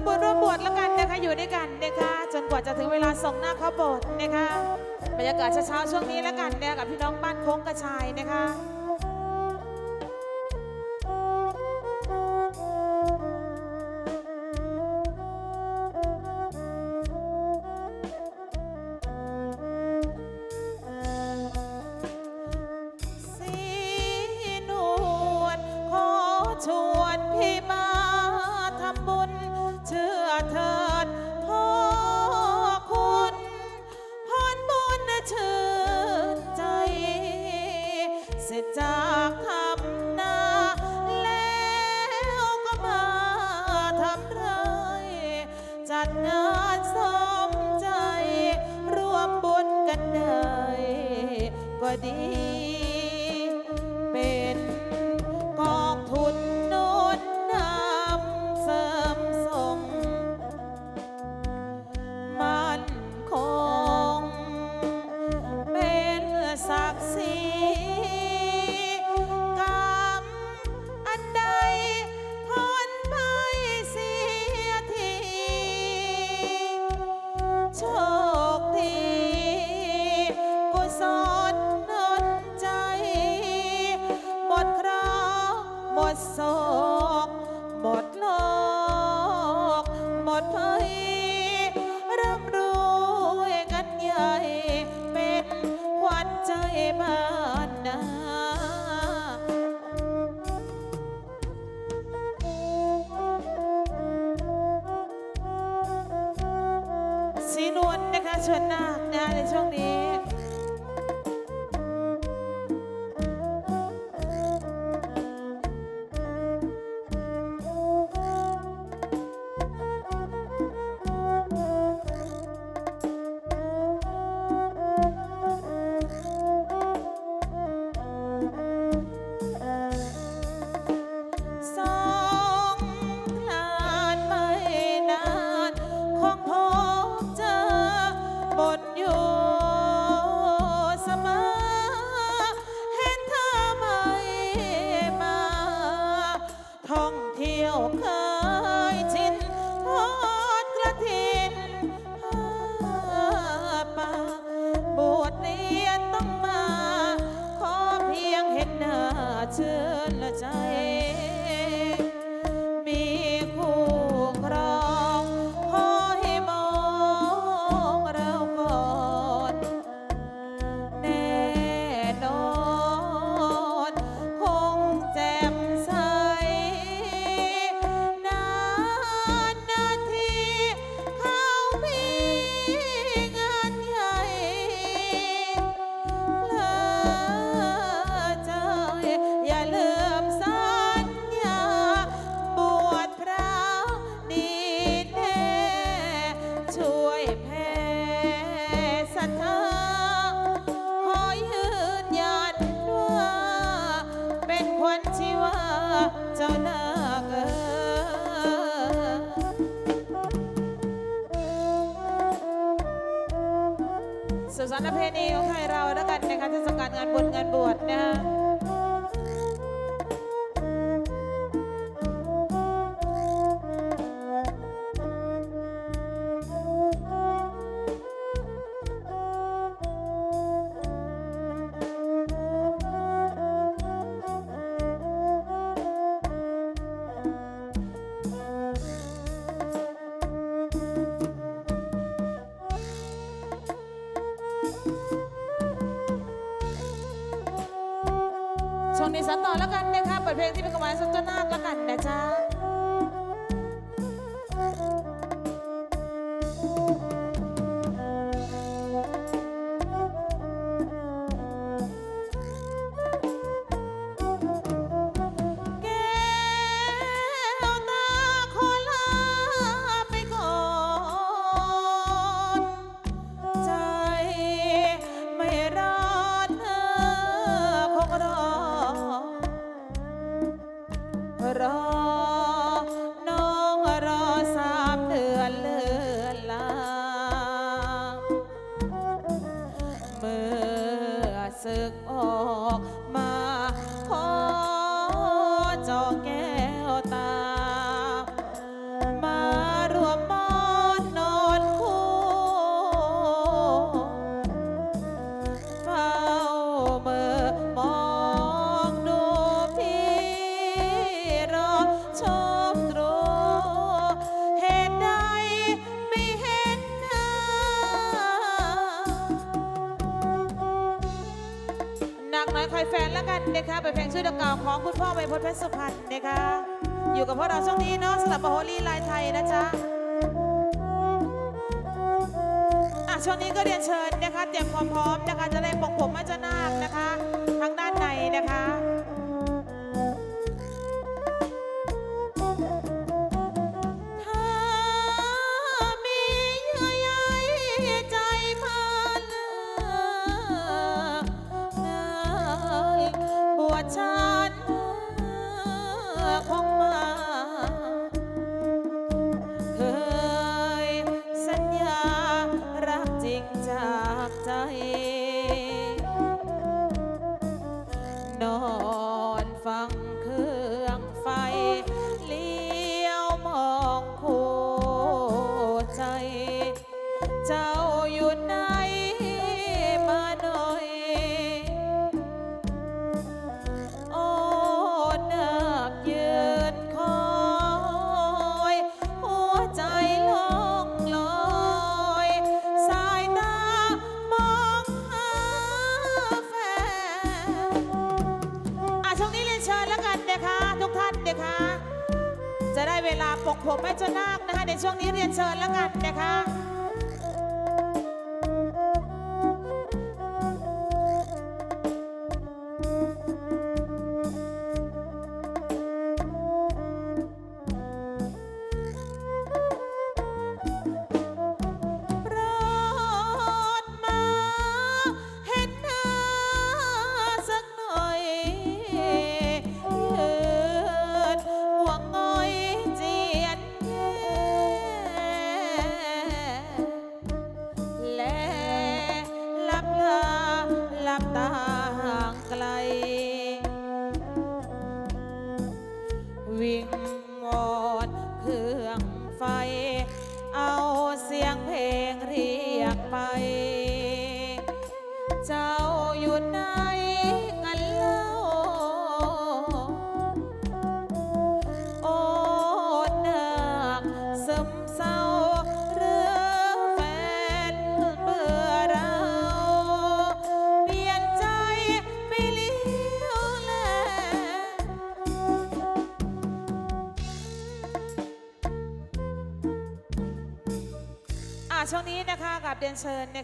มบุญร่วมบวชแล้วกันนะคะอยู่ด้วยกันนะคะจนกว่าจะถึงเวลาส่งหน้าเข้าโบสถ์นะคะบรรยากาศเช้าๆช่วงนี้แล้วกันเนี่ยกับพี่น้องบ้านโค้งกระชายนะคะสี ดี ดโศกหมดโลก หมดภัยร่ำรวยกันใหญ่ เป็นขวัญใจบ้านนาสีนวลนะคะชวนนาคนะในช่วงนี้ เที่ยวเค ประเพณีของไทยเราแล้วกันนะคะเทศกาลงานบุญงานบวชนะคะ สีสันต่อแล้วกันนะคะเปิดเพลงที่เป็นกำลังสนเจ้านาคแล้วกันนะจ๊ะ กอ นแล้วกันนะคะเป็นเพลงชื่อเก่าของคุณพ่อใบพจน์เพชรสุพรรณนะคะ อยู่กับพวกเราช่วงนี้เนาะสำหรับโฮลี่ลายไทยนะจ๊ะอะช่วงนี้ก็เรียนเชิญนะคะ เตรียมความพร้อมนะคะ จะได้ปกผมม่จะนาคนะคะ ทางด้านในนะคะ เจ้าอยู่ไหนมาหน่อย โอ้นักยืนคอย หัวใจลงลอย สายตามองหาแฟนอะช่วงนี้เรียนเชิญแล้วกันนะคะ ทุกท่านนะคะ จะได้เวลาปลงผมแม่เจ้านาคนะคะในช่วงนี้เรียนเชิญแล้วกันนะคะ เจ้าอยู่ไหนกันเล่าโอ้นักซึมเศร้าหรือแฟนเบื่อเราเปลี่ยนใจไม่เลี้ยวแล อะช่วงนี้ นะค